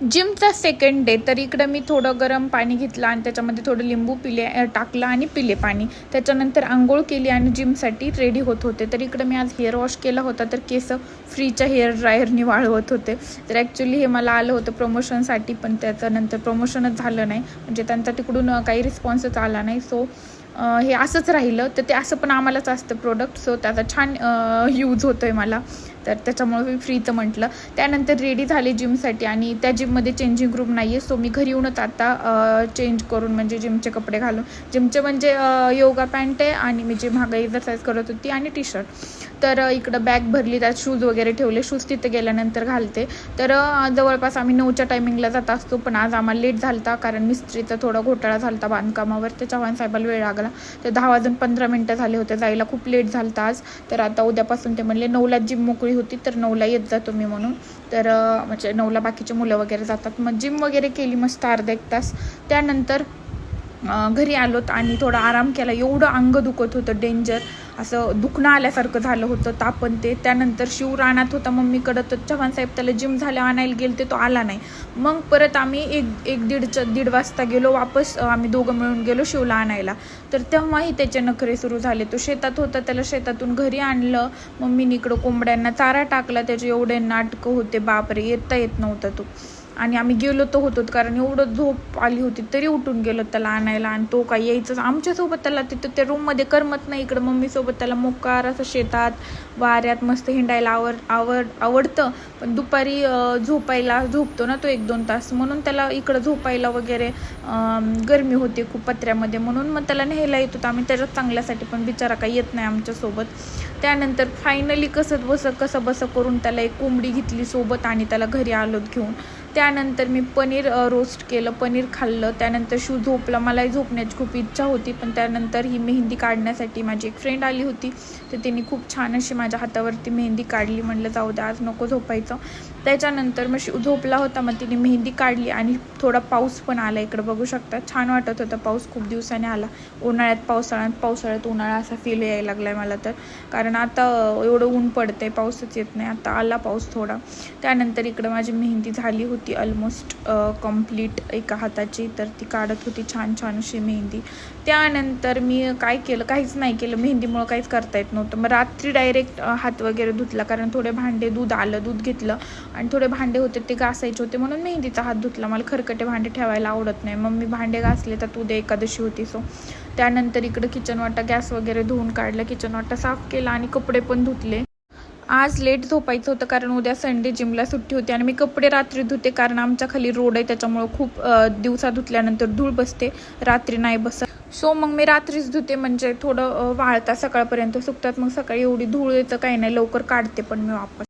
जिमचा second day तर इकडं मी थोडं गरम पाणी घेतलं आणि त्याच्यामध्ये थोडं लिंबू पिले टाकलं आणि पिले पाणी. त्याच्यानंतर आंघोळ केली आणि जिमसाठी रेडी होत होते. तर इकडं मी आज हेअर वॉश केला होता तर केस फ्रीच्या हेअर ड्रायरनी वाळवत होते. तर ॲक्च्युली हे मला आलं होतं प्रमोशनसाठी पण त्याच्यानंतर प्रमोशनच झालं नाही. म्हणजे त्यांचा तिकडून काही रिस्पॉन्सच आला नाही. सो हे असंच राहिलं. तर ते असं पण आम्हालाच असतं प्रोडक्ट सो त्याचा छान यूज होतो आहे मला. तर त्याच्यामुळे मी फ्रीचं म्हटलं. त्यानंतर रेडी झाले जिमसाठी आणि त्या जिममध्ये चेंजिंग रूम नाही आहे सो मी घरी येऊनच आता चेंज करून म्हणजे जिमचे कपडे घालून. जिमचे म्हणजे योगा पॅन्ट आहे आणि मी जे मागं एक्झरसाईज करत होती आणि टी शर्ट तर इकडं बॅग भरली त्यात शूज वगैरे ठेवले. शूज तिथे गेल्यानंतर घालते. तर जवळपास आम्ही नऊच्या टायमिंगला जात असतो पण आज आम्हाला लेट झालता कारण मिस्त्रीचा थोडा घोटाळा झालता बांधकामावर. ते चव्हाण साहेबाला वेळ लागला. तर दहा वाजून पंधरा मिनटं झाले होते. जायला खूप लेट झालता आज. तर आता उद्यापासून ते म्हणले नऊला जिम मोकळी होती तर नऊला येत जा तुम्ही म्हणून. तर म्हणजे नऊला बाकीचे मुलं वगैरे जातात. मग जिम वगैरे केली मस्त अर्धा एक तास. त्यानंतर घरी आलोत आणि थोडा आराम केला. एवढं अंग दुखत होतं डेंजर असं दुखणं आल्यासारखं झालं होतं तापण ते. त्यानंतर शिव रानात होता मम्मीकडं. तर चव्हाण साहेब त्याला जिम झाल्या आणायला गेले ते तो आला नाही. मग परत आम्ही एक एक दीडच्या दीड वाजता गेलो वापस. आम्ही दोघं मिळून गेलो शिवला आणायला. तर तेव्हाही त्याचे नखरे सुरू झाले. तो शेतात होता त्याला शेतातून घरी आणलं. मम्मीने इकडं कोंबड्यांना चारा टाकला. त्याचे एवढे नाटकं होते. बापरे! येता येत नव्हता तो. आणि आम्ही गेलो तर होतो कारण एवढं झोप आली होती तरी उठून गेलो त्याला आणायला आणि तो काय यायचं आमच्यासोबत त्याला तिथं त्या रूममध्ये करमत नाही इकडं. मम्मीसोबत त्याला मोकार असं शेतात वाऱ्यात मस्त हिंडायला आवड आवड आवडतं. पण दुपारी झोपायला झोपतो ना तो एक दोन तास. म्हणून त्याला इकडं झोपायला वगैरे गरमी होते खूप पत्र्यामध्ये. म्हणून मग त्याला न्यायला येत होतं. आम्ही त्याच्यात चांगल्यासाठी पण बिचारा काही येत नाही आमच्यासोबत. त्यानंतर फायनली कसं बसं कसं बसं करून त्याला एक कोंबडी घेतली सोबत आणि त्याला घरी आलोत घेऊन. त्यानंतर मी पनीर रोस्ट केलं पनीर खाल्लं. त्यानंतर शू झोपला. मलाही झोपण्याची खूप इच्छा होती पण त्यानंतर ही मेहंदी काढण्यासाठी माझी एक फ्रेंड आली होती. तर तिने खूप छान अशी माझ्या हातावरती मेहंदी काढली. म्हणलं जाऊ द्या आज नको झोपायचं. त्याच्यानंतर मग शिव झोपला होता मग तिने मेहंदी काढली आणि थोडा पाऊस पण आला इकडं. बघू शकता छान वाटत होता पाऊस. खूप दिवसाने आला. उन्हाळ्यात पावसाळ्यात पावसाळ्यात उन्हाळा असा फील यायला लागला आहे मला तर. कारण आता एवढं ऊन पडतं आहे पाऊसच येत नाही. आता आला पाऊस थोडा. त्यानंतर इकडं माझी मेहंदी झाली होती. ऑलमोस्ट कंप्लीट एका हाताची तर ती काढत होती छान छान अशी मेहंदी. त्यानंतर मी काय केलं? काहीच नाही केलं. मेहंदीमुळं काहीच करता येत नव्हतं. मग रात्री डायरेक्ट हात वगैरे धुतला. कारण थोडे भांडे दूध आलं दूध घेतलं. आणि थोडे भांडे होते ते घासायचे होते. म्हणून मेहंदीचा हात धुतला. मला खरकटे भांडे ठेवायला आवडत नाही. मग मी भांडे घासले तर उद्या एकादशी होती सो त्यानंतर इकडं किचन वाटा गॅस वगैरे धुवून काढला. किचन वाटा साफ केला आणि कपडे पण धुतले. आज लेट झोपायचं होतं कारण उद्या संडे जिमला सुट्टी होती आणि मी कपडे रात्री धुते कारण आमच्या खाली रोड आहे त्याच्यामुळं खूप दिवसा धुतल्यानंतर धूळ बसते रात्री नाही बसत. सो मग मी रात्रीच धुते म्हणजे थोडं वाळता सकाळपर्यंत सुकतात मग सकाळी एवढी धूळ येतं काही नाही लवकर काढते पण मी वापस.